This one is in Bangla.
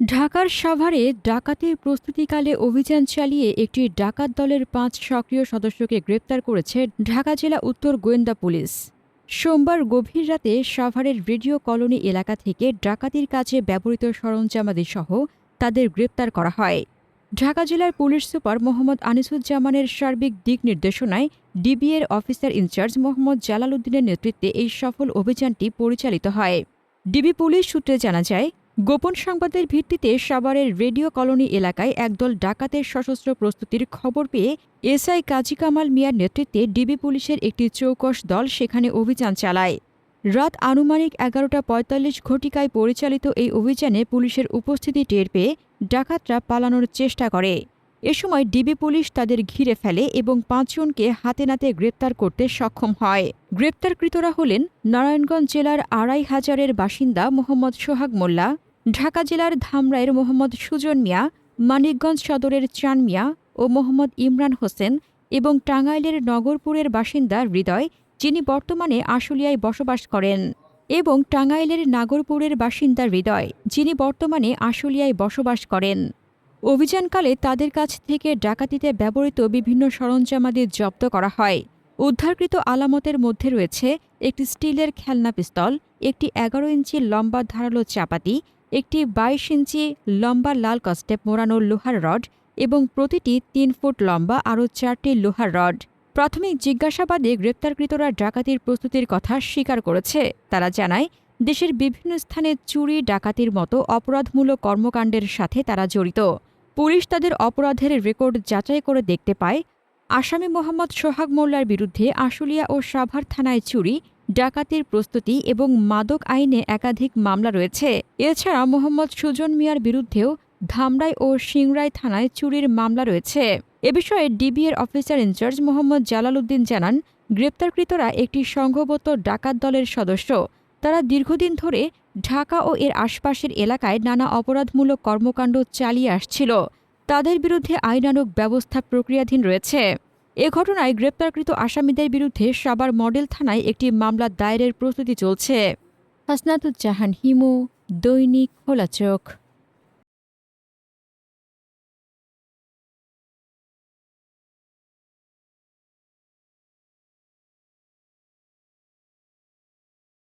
ঢাকার সাভারে ডাকাতির প্রস্তুতিকালে অভিযান চালিয়ে একটি ডাকাত দলের পাঁচ সক্রিয় সদস্যকে গ্রেপ্তার করেছে ঢাকা জেলা উত্তর গোয়েন্দা পুলিশ। সোমবার গভীর রাতে সাভারের রেডিও কলোনি এলাকা থেকে ডাকাতির কাজে ব্যবহৃত সরঞ্জামাদি সহ তাদের গ্রেপ্তার করা হয়। ঢাকা জেলার পুলিশ সুপার মোহাম্মদ আনিসুজ্জামানের সার্বিক দিক নির্দেশনায় ডিবিএর officer in charge Mohammad Jalal উদ্দিনের নেতৃত্বে এই সফল অভিযানটি পরিচালিত হয়। ডিবি পুলিশ সূত্রে জানা যায় গোপন সংবাদের ভিত্তিতে সাভারের রেডিও কলোনি এলাকায় একদল ডাকাতের সশস্ত্র প্রস্তুতির খবর পেয়ে এসআই কাজী কামাল মিয়ার নেতৃত্বে ডিবি পুলিশের একটি চৌকস দল সেখানে অভিযান চালায়। রাত আনুমানিক এগারোটা পঁয়তাল্লিশ ঘটিকায় পরিচালিত এই অভিযানে পুলিশের উপস্থিতি টের পেয়ে ডাকাতরা পালানোর চেষ্টা করে। এ সময় ডিবি পুলিশ তাদের ঘিরে ফেলে এবং পাঁচজনকে হাতে নাতে গ্রেপ্তার করতে সক্ষম হয়। গ্রেপ্তারকৃতরা হলেন নারায়ণগঞ্জ জেলার আড়াই হাজারের বাসিন্দা মোহাম্মদ সোহাগ মোল্লা ঢাকা জেলার ধামরাইয়ের মোহাম্মদ সুজন মিয়া, মানিকগঞ্জ সদরের চান মিয়া ও মোহাম্মদ ইমরান হোসেন এবং টাঙ্গাইলের নগরপুরের বাসিন্দা হৃদয়, যিনি বর্তমানে আশুলিয়ায় বসবাস করেন, এবং টাঙ্গাইলের নাগরপুরের বাসিন্দা হৃদয়, যিনি বর্তমানে আশুলিয়ায় বসবাস করেন। অভিযানকালে তাদের কাছ থেকে ডাকাতিতে ব্যবহৃত বিভিন্ন সরঞ্জামাদি জব্দ করা হয়। উদ্ধারকৃত আলামতের মধ্যে রয়েছে একটি স্টিলের খেলনা পিস্তল, একটি এগারো ইঞ্চি লম্বা ধারালো চাপাতি একটি বাইশ ইঞ্চি লম্বা লাল কস্টেপ মোড়ানো লোহার রড এবং প্রতিটি তিন ফুট লম্বা আরও চারটি লোহার রড। প্রাথমিক জিজ্ঞাসাবাদে গ্রেপ্তারকৃতরা ডাকাতির প্রস্তুতির কথা স্বীকার করেছে। তারা জানায়, দেশের বিভিন্ন স্থানে চুরি, ডাকাতির মতো অপরাধমূলক কর্মকাণ্ডের সাথে তারা জড়িত। পুলিশ তাদের অপরাধের রেকর্ড যাচাই করে দেখতে পায়। আসামি মোহাম্মদ সোহাগ মোল্লার বিরুদ্ধে আশুলিয়া ও সাভার থানায় চুরি ডাকাতির প্রস্তুতি এবং মাদক আইনে একাধিক মামলা রয়েছে। এছাড়া মোহাম্মদ সুজন মিয়ার বিরুদ্ধেও ধামরাই ও সিংরাই থানায় চুরির মামলা রয়েছে। এ বিষয়ে ডিবিএর officer in charge Mohammad Jalal Uddin জানান, গ্রেপ্তারকৃতরা একটি সংঘবদ্ধ ডাকাত দলের সদস্য। তারা দীর্ঘদিন ধরে ঢাকা ও এর আশপাশের এলাকায় নানা অপরাধমূলক কর্মকাণ্ড চালিয়ে আসছিল। তাদের বিরুদ্ধে আইনানুগ ব্যবস্থা প্রক্রিয়াধীন রয়েছে। এ ঘটনায় গ্রেপ্তারকৃত আসামিদের বিরুদ্ধে সাবার মডেল থানায় একটি মামলা দায়েরের প্রস্তুতি চলছে। হাসনাতুজ্জাহান হিমু, দৈনিক খোলা চোখ।